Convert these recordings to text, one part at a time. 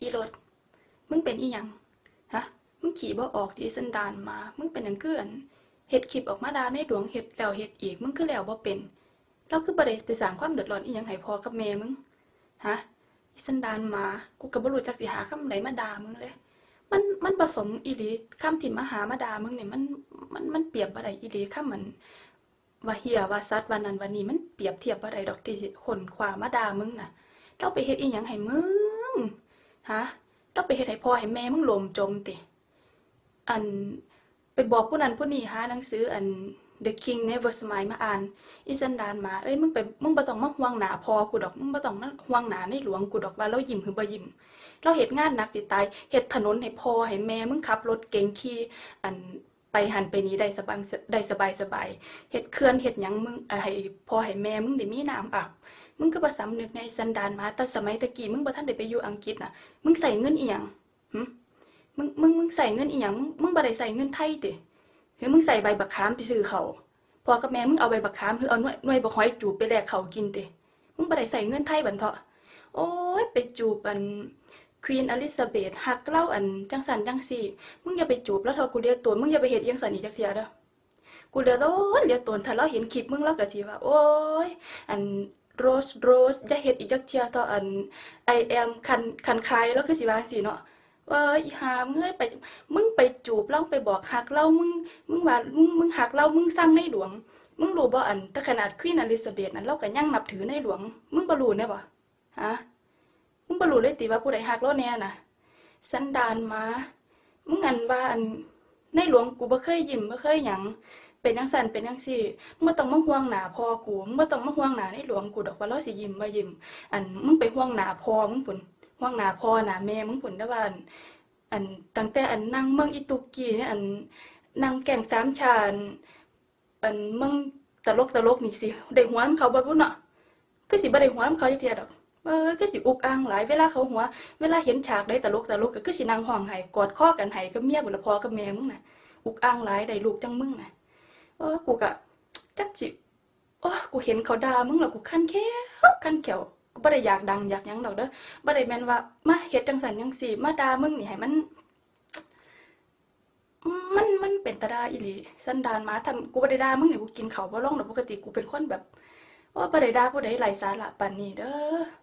อีรถมึงเป็นอีหยังฮะมึงขี่บ่ออกดีสันดานมา มึงเป็นหยังคืออันเฮ็ดคลิปออกมาดาในดวงเฮ็ดแล้วเฮ็ดอีกมึงคือแล้วบ่เป็นเราคือบ่ได้ไปสร้างความเดือดร้อนอีหยังให้พอกับแม่มึงฮะอีสันดานมากูก็บ่รู้จักสิหาคำใดมาด่ามึงเลย มันมันผสมอีหลีคำที่นมาหามาด่ามึงเนี่ยมันมันมันเปรียบบ่ได้อีหลีคำมันว่าเหี้ยว่าสัตว์ว่านั้นว่านี้มันเปรียบเทียบบ่ได้ดอกที่สิคนขวามาด่ามึงน่ะเราไปเฮ็ดอีหยังให้มึง ฮะเราไปเฮ็ดให้พ่อให้แม่มึงล่มจมติอันไปบอกผู้นั้นผู้นี้หาหนังสืออัน The King Never Smile มาอ่าน อีสันดานมา เอ้ยมึงไปมึงบ่ต้องมาห่วงหนาพ่อกูดอก มึงบ่ต้องมาห่วงหนาในหลวงกูดอกว่าเรายิ้มหรือบ่ยิ้มเราเฮ็ดงานหนักสิตายเฮ็ดถนนให้พ่อให้แม่มึงขับรถเก๋งขี่อันไปหันไปนี้ได้สบายได้สบายสบายเฮ็ดเขื่อนเฮ็ดหยังมึงให้พ่อให้แม่มึงได้มีน้ำอาบ มึงก็บ่สำนึกในสันดานมาแต่สมัยตะกี้มึงบ่ทันได้ไปอยู่อังกฤษน่ะ มึงใส่เงินอีหยังหึมึงมึงมึงใส่เงินอีหยังมึงมึงบ่ได้ใส่เงินไทยติหรือมึงใส่ใบบักขามไปซื้อเขาพอกับแม่มึงเอาใบบักขามหรือเอาหน่วยหน่วยบักหอยจูบไปแลกเขากินติมึงบ่ได้ใส่เงินไทยบันเถาะโอ้ยไปจูบอันควีนอลิซาเบธฮักเล่าอันจังสันจังซี่มึงอย่าไปจูบแล้วเธอกูเรียกตัวมึงอย่าไปเฮ็ดยังสันอีกจักเทียเด้อกูเรียกโดนเรียกตนถ้าเราเห็นคลิปมึงเราก็สิว่า โอ้ยอัน โรสโรสอย่าเฮ็ดอีกจักเทียต่ออัน I am คันคันคายแล้วคือสิว่างซี่เนาะว่าอีหามึงเอ้ยไปมึงไปจูบเราไปบอกฮักเรามึงมึงว่ามึงมึงฮักเรามึงสร้างในหลวง มึงรู้บ่อันแต่ขนาดควีนอลิซาเบธนั้นเราก็ยังนับถือในหลวง มึงบ่รู้แน่บ่ฮะมึงบ่รู้เลยติว่าผู้ใดฮักเราแน่น่ะสันดานมามึงอันว่าอันในหลวงกูบ่เคยยิ้มบ่เคยหยัง เป็นจังซั่นเป็นจังซี่มึงบ่ต้องมาห่วงหนาพ่อกูมึงบ่ต้องมาห่วงหนาในหลวงกูดอกว่าเราสิยิ้มบ่ยิ้มอันมึงไปห่วงหนาพ่อมึงพุ่นห่วงหนาพ่อหนาแม่มึงพุ่นเด้อว่าอันอันตั้งแต่อันนั่งเมืองอีตุกีเนี่ยอันนั่งแก่งสามชานอันเมืองตลกตลกนี่สิได้หัวนเขาบ่พุ่นเนาะคือสิบ่ได้หัวนเขาจักเทียดอกเออคือสิอุกอ่างหลายเวลาเขาหัว เวลาเห็นฉากใดตลกตลกก็คือสินั่งห้องไห้กอดคอกันไห้กับเมียบุญละพอกับแม่มึงน่ะ อุกอ่างหลายได้ลูกจังมึงน่ะ เออกูก็จักจิโอ้กูเห็นเขาด่ามึงแล้วกูคันแค้วคันแขวกูบ่ได้อยากดังอยากยังดอกเด้อบ่ได้แม่นว่ามาเฮ็ดจังซั่นจังซี่มาด่ามึงนี่ให้มัน มันมันเป็นตาดาอีหลีสันดานมาทำกูบ่ได้ด่ามึงนี่กูกินเข้าวบ่ลงดอกปกติกูเป็นคนแบบว่าบ่ได้ด่าผู้ใดไร้สาระปานนี้เด้อ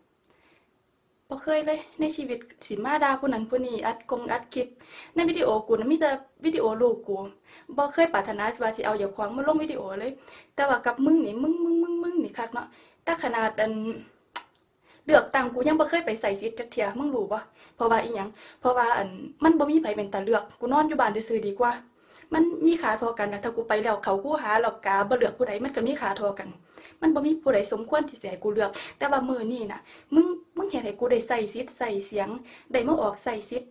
บ่เคยเลยในชีวิตสิมาด่าผู้นั้นผู้นี้อัดกงอัดคลิป ในวิดีโอกูนะมีแต่วิดีโอลูกกูบ่เคยปรารถนาว่าสิเอาอย่าขวางมาลงวิดีโอเลย แต่ว่ากับมึงนี่มึงมึงมึงมึงนี่คักเนาะแต่ขนาดอันเลือกตังกูยังบ่เคยไปใส่สิทจักเที่ยมึงรู้บ่เพราะว่าอีหยังเพราะว่าอันมันบ่มีไผเป็นตาเลือกกูนอนอยู่บ้านซื่อๆดีกว่า มันมีค่าท่ากันนะถ้ากูไปแล้วเขากูหาแล้วกาบ่เลือกผู้ใดมันก็มีค่าท่ากัน มันบ่มีผู้ใดสมควรที่สิให้กูเลือก แต่ว่ามือนี้น่ะมึงมึงเฮ็ดให้กูได้ใส่สิทใส่เสียงได้มาออกใส่สิท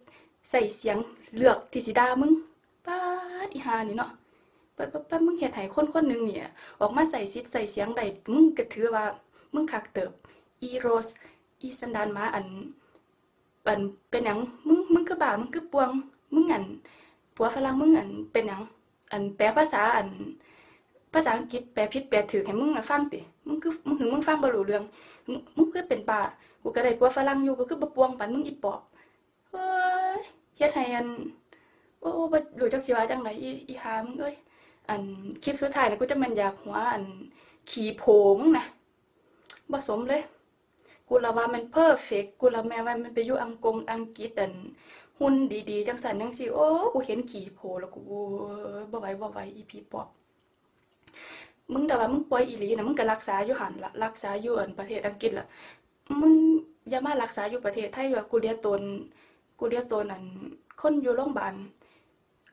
ใส่เสียงเลือกที่สิดามึงป๊าดอีหานี่เนาะปะปะปมึงเฮ็ดให้คนคนหนึ่งเนี่ย ออกมาใส่สิทใส่เสียงได้มึงก็ถือว่ามึงคักเติบอีโรสอีสันดานมาอันอันเป็นหยังมึงมึงคือบ้ามึงคือปวงมึงอันผัวฝรั่งมึงอันเป็นหยังอันแปลภาษาอัน ภาษาอังกฤษแปลผิดแปลถูกให้มึงอะฟังติมึงคือมึงถึงมึงฟังบ่รู้เรื่องมึงคือเป็นป่ากูก็ได้ผัวฝรั่งอยู่กูคือบ่ปวงปานมึงอีปอบเฮ้ยเฮ็ดให้อันโอ้บ่รู้จักสิว่าจังไดอีอีหามึงเอ้ยอันคลิปสุดท้ายน่ะกูจะม่นอยากหัวอันขี้โพมึงนะบ่สมเลยกูละว่ามันเพอร์เฟกกูละแม่ว่ามันไปอยู่อังกงอังกฤษอันหุ่นดีๆ จังซั่นจังซี่โอ้กูเห็นขี้โพแล้วกูบ่ไหวบ่ไหวอีผีปอบ มึงแต่ว่ามึงป่วยอีหลีนะมึงก็รักษาอยู่หันละรักษาอยู่อันประเทศอังกฤษละมึงอย่ามารักษาอยู่ประเทศไทยว่ากูเรียกตนกูเรียกตนอันคนอยู่โรงพยาบาล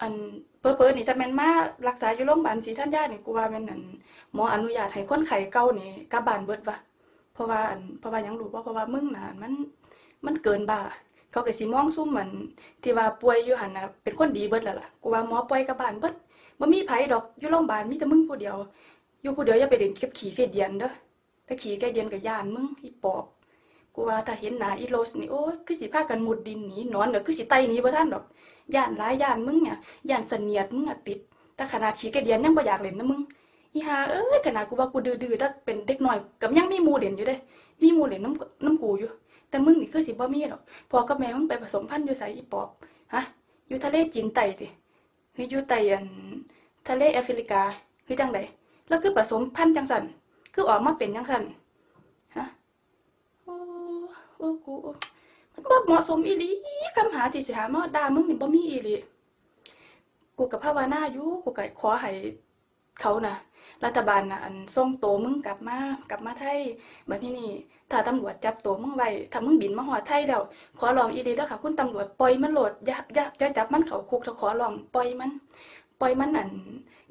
อันเพ้อนี่จะแม่นมารักษาอยู่โรงพยาบาลศรีธัญญาตินี่กูว่าแม่นอันหมออนุญาตให้คนไข้เก่านี่กลับบ้านเบิดวะเพราะว่าอันเพราะว่ายังรู้บ่เพราะว่ามึงน่ะมันมันเกินบ้าเขาก็สิมองซุ่มเหมันที่ว่าป่วยอยู่หันนะเป็นคนดีเบิดแล้วล่ะกูว่าหมอปล่อยกับบ้านเบิดบ่มีไผดอกอยู่โรงพยาบาลมีแต่มึงผู้เดียว อยู่ผู้เดียวอย่าไปเล่นกับขี้ไก่เดียนเด้อถ้าขี้ไก่เดียนก็ย่านมึงอีปอบกูว่าถ้าเห็นหนาอีโรสนี่โอ้ยคือสิพากันหมุดดินหนีนอนเด้อคือสิไตหนีบ่ทันดอกย่านหลายย่านมึงเนี่ยย่านเสนียดมึงอะติดแต่ขนาดขี้ไก่เดียนยังบ่อยากเล่นนะมึงอีหาเอ้ยขนาดกูว่ากูดื้อๆถ้าเป็นเด็กน้อยก็ยังมีมูเล่นอยู่เด้มีมูเล่นน้ำน้ำกูอยู่ แต่มึงนี่คือสิบ่มีดอกพอกับแม่มึงไปผสมพันธุ์อยู่ไสอีปอบฮะอยู่ทะเลจีนใต้ติหรืออยู่ใต้อันทะเลแอฟริกาคือจังได แล้วคือผสมพันธุ์จังซั่นคือออกมาเป็นจังซั่นฮะโอ้โอ้กูมันบ่เหมาะสมอีหลีคำหาที่สิหามาด่ามึงนี่บ่มีอีหลีกูกับภาวนาอยู่กูก็ขอให้เขานะรัฐบาลนะอันส่งโตมึงกลับมากลับมาไทยบัดนี้นี่ถ้าตำรวจจับตัวมึงไว้ถ้ามึงบินมาหอดไทยแล้วขอร้องอีดีแล้วค่ะ คุณตำรวจปล่อยมันโหลดอย่าอย่าอย่าจับมันเขาคุกถ้าขอร้องปล่อยมัน ล่อยมันอัน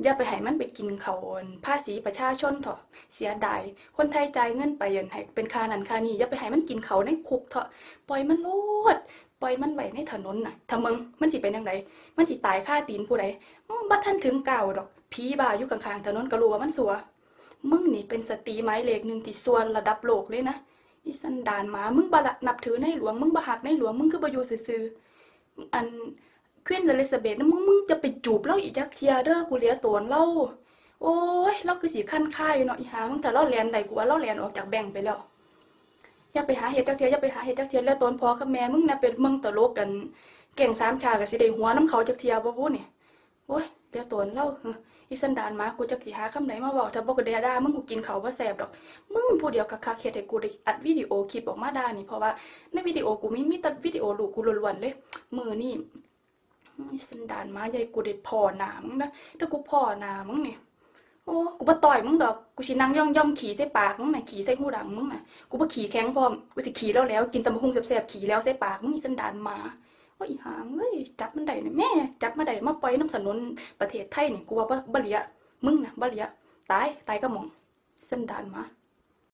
อย่าไปให้มันไปกินเขาอนภาษีประชาชนเถอะเสียดายคนไทยจ่ายเงินไปอันให้เป็นค่านั้นค่านี้อย่าไปให้มันกินเขาในคุกเถอะปล่อยมันโลดปล่อยมันไว้ในถนนน่ะถ้ามึงมันสิเป็นจังไดมันสิตายค่าตีนผู้ใดบัดทันถึงเก่าดอกผีบ้าอยู่ข้างๆถนนก็รู้ว่ามันสัวมึงนี่เป็นสตรีหมายเลขหนึ่งที่ส่วนระดับโลกเลยนะอีสันดานหมามึงบ่ละนับถือในหลวงมึงบ่ฮักในหลวงมึงคือบ่อยู่ซื่ออัน ควีนอลิซาเบธนะมึงมึงจะไปจูบเล่าอีจักเทียเด้อกูเลียโตนเล่าโอ้ยเราคือสิคันค่ายอยู่เนาะอีหามึงถ้าเราแลนได้กูว่าเราแลนออกจากแบงค์ไปแล้วอย่าไปหาเฮ็ดจักเทียอย่าไปหาเฮ็ดจักเทียแล้วตนพอกับแม่มึงนะเป็นมืองตลกกันเก่งสามชาก็สิได้หัวน้ำเขาจักเทียบ่บู้นี่โอ้ยเดี๋ยวตนเล่าอีสันดานมากูจักสิหาคำไหนมาเว้าถ้าบ่ก็ได้ด่ามึงกูกินเขาวบ่แซ่บดอก มึงผู้เดียวคักๆเฮ็ดให้กูได้อัดวิดีโอคลิปออกมาได่านี่เพราะว่าในวิดีโอกูมีมีแต่วิดีโอลูกกูล้วนๆเลยมือนี้ อีสันดานหมาใหญ่กูได้พ่อหนามึงนะถ้ากูพ่อหนามึงเนี่ยโอ้กูบ่ต่อยมึงดอกกูสินั่งย่องขี่ใส่ปากมึงน่ะขี่ใส่หูดังมึงน่ะกูบ่ขี่แข็งพร้อมกูสิขี่แล้วแล้วกินตำบักหุ่งแซ่บๆขี่แล้วใส่ปากมึงอีสันดานหมาโอ้ยหามเอ้ยจับมันได้นะแม่ จับมาได้มาปล่อยน้ำถนนประเทศไทยนี่กูว่าบ่เลียมึงน่ะบ่เลียตายตายก็มองสันดานหมา